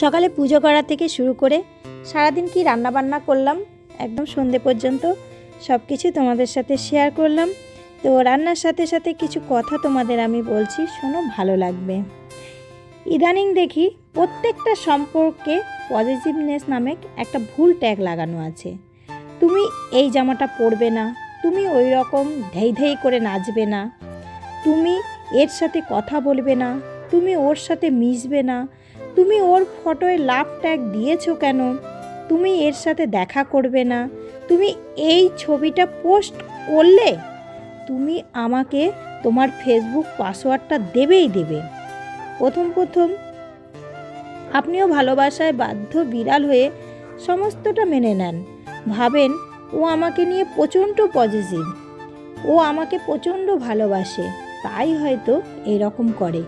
সকালে পুজো করা থেকে শুরু করে সারাদিন কি রান্না বান্না করলাম, একদম সন্ধে পর্যন্ত সব কিছু তোমাদের সাথে শেয়ার করলাম। তো রান্নার সাথে সাথে কিছু কথা তোমাদের আমি বলছি, শোনো ভালো লাগবে। ইদানিং দেখি প্রত্যেকটা সম্পর্কে পজিটিভনেস নামে একটা ভুল ট্যাগ লাগানো আছে। তুমি এই জামাটা পরবে না, তুমি ওই রকম ধেই ধেই করে নাচবে না, তুমি এর সাথে কথা বলবে না, তুমি ওর সাথে মিশবে না তুমি ওর ফটোয় লাভ ট্যাগ দিয়েছ কেন? তুমি এর সাথে দেখা করবে না। তুমি এই ছবিটা পোস্ট করলে? তুমি আমাকে তোমার ফেসবুক পাসওয়ার্ডটা দেবেই দেবে। প্রথম প্রথম আপনিও ভালোবাসায় বাধ্য বিড়াল হয়ে সমস্তটা মেনে নেন। ভাবেন, ও আমাকে নিয়ে প্রচণ্ড পজিটিভ ও আমাকে প্রচণ্ড ভালোবাসে। তাই হয়তো এরকম করে।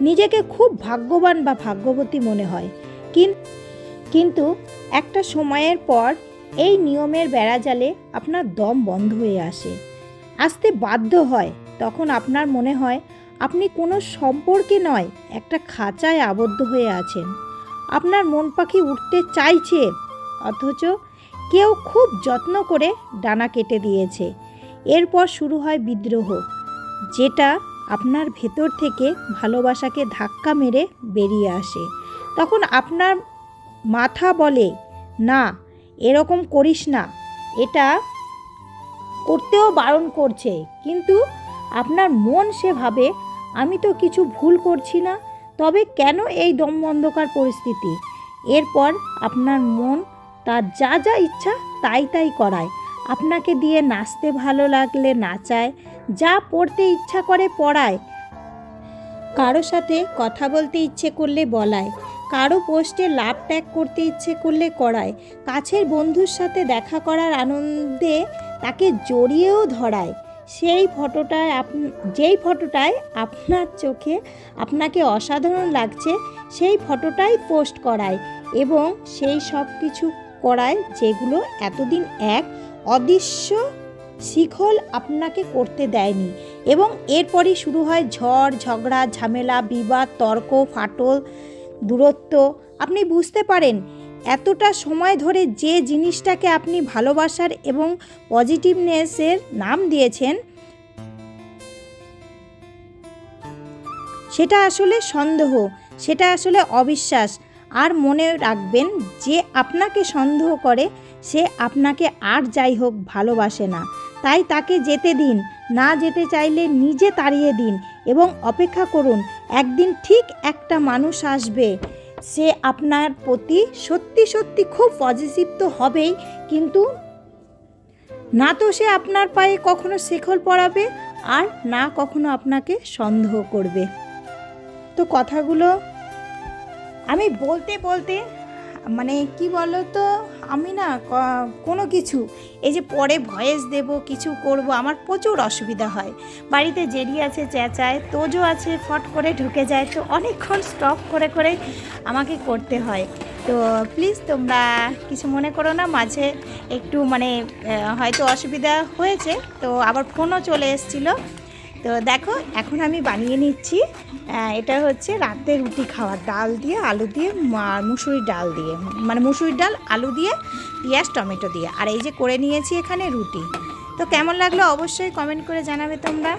নিজেকে খুব ভাগ্যবান বা ভাগ্যবতী মনে হয়। কিন- কিন্তু একটা সময়ের পর এই নিয়মের বেড়াজালে আপনার দম বন্ধ হয়ে আসে। আসতে বাধ্য হয়। তখন আপনার মনে হয়, আপনি কোনো সম্পর্কে নয়, একটা খাঁচায় আবদ্ধ হয়ে আছেন। আপনার মন পাখি উঠতে চাইছে, অথচ কেউ খুব যত্ন করে ডানা কেটে দিয়েছে। এরপর শুরু হয় বিদ্রোহ, যেটা আপনার ভেতর থেকে ভালোবাসাকে ধাক্কা মেরে বেরিয়ে আসে। তখন আপনার মাথা বলে, না, এরকম করিস না। এটা করতেও বারণ করছে। কিন্তু আপনার মন সে ভাবে, আমি তো কিছু ভুল করছি না। তবে কেন এই দম অন্ধকার পরিস্থিতি? এরপর আপনার মন তার যা যা ইচ্ছা তাই তাই করায়। আপনাকে দিয়ে নাচতে ভালো লাগলে নাচায় যা পড়তে ইচ্ছা করে পড়ায়। কারও সাথে কথা বলতে ইচ্ছে করলে বলায়। কারও পোস্টে লাভ ট্যাগ করতে ইচ্ছে করলে করায়। কাছের বন্ধুর সাথে দেখা করার আনন্দে তাকে জড়িয়েও ধরায়। সেই ফটোটায় আপ যেই ফটোটায় আপনার চোখে আপনাকে অসাধারণ লাগছে, সেই ফটোটাই পোস্ট করায় এবং সেই সব কিছু করায় যেগুলো এতদিন এক অদৃশ্য শিখল আপনাকে করতে দেয়নি এবং এরপরই শুরু হয় ঝড়, ঝগড়া, ঝামেলা, বিবাদ, তর্ক, ফাটল, দূরত্ব। আপনি বুঝতে পারেন, এতটা সময় ধরে যে জিনিসটাকে আপনি ভালোবাসার এবং পজিটিভনেসের নাম দিয়েছেন, সেটা আসলে সন্দেহ, সেটা আসলে অবিশ্বাস। আর মনে রাখবেন, যে আপনাকে সন্দেহ করে, সে আপনাকে আর যাই হোক ভালোবাসে না। তাই তাকে যেতে দিন, না যেতে চাইলে নিজে তাড়িয়ে দিন এবং অপেক্ষা করুন, একদিন ঠিক একটা মানুষ আসবে। সে আপনার প্রতি সত্যি সত্যি খুব পজিটিভ তো হবেই, কিন্তু না তো সে আপনার পায়ে কখনো শেখল পড়াবে আর না কখনো আপনাকে সন্দেহ করবে। তো কথাগুলো আমি বলতে বলতে মানে কি বলো তো আমি না কোনো কিছু, এই যে পরে ভয়েস দেব, কিছু করব, আমার প্রচুর অসুবিধা হয়। বাড়িতে জেরি আছে, চেঁচায়, তোজো আছে, ফট করে ঢুকে যায়, তো অনেকক্ষণ স্টপ করে করে আমাকে করতে হয়। তো প্লিজ তোমরা কিছু মনে করো না, মাঝে একটু মানে হয়তো অসুবিধা হয়েছে, তো আবার ফোনও চলে এসেছিল। তো দেখো, এখন আমি বানিয়ে নিচ্ছি এটা হচ্ছে রাতে রুটি খাওয়া ডাল দিয়ে, আলু দিয়ে মুসুরির ডাল দিয়ে। মানে মুসুরির ডাল, আলু দিয়ে, পেঁয়াজ, টমেটো দিয়ে। আর এই যে করে নিয়েছি এখানে রুটি। তো কেমন লাগল অবশ্যই কমেন্ট করে জানাবে তোমরা।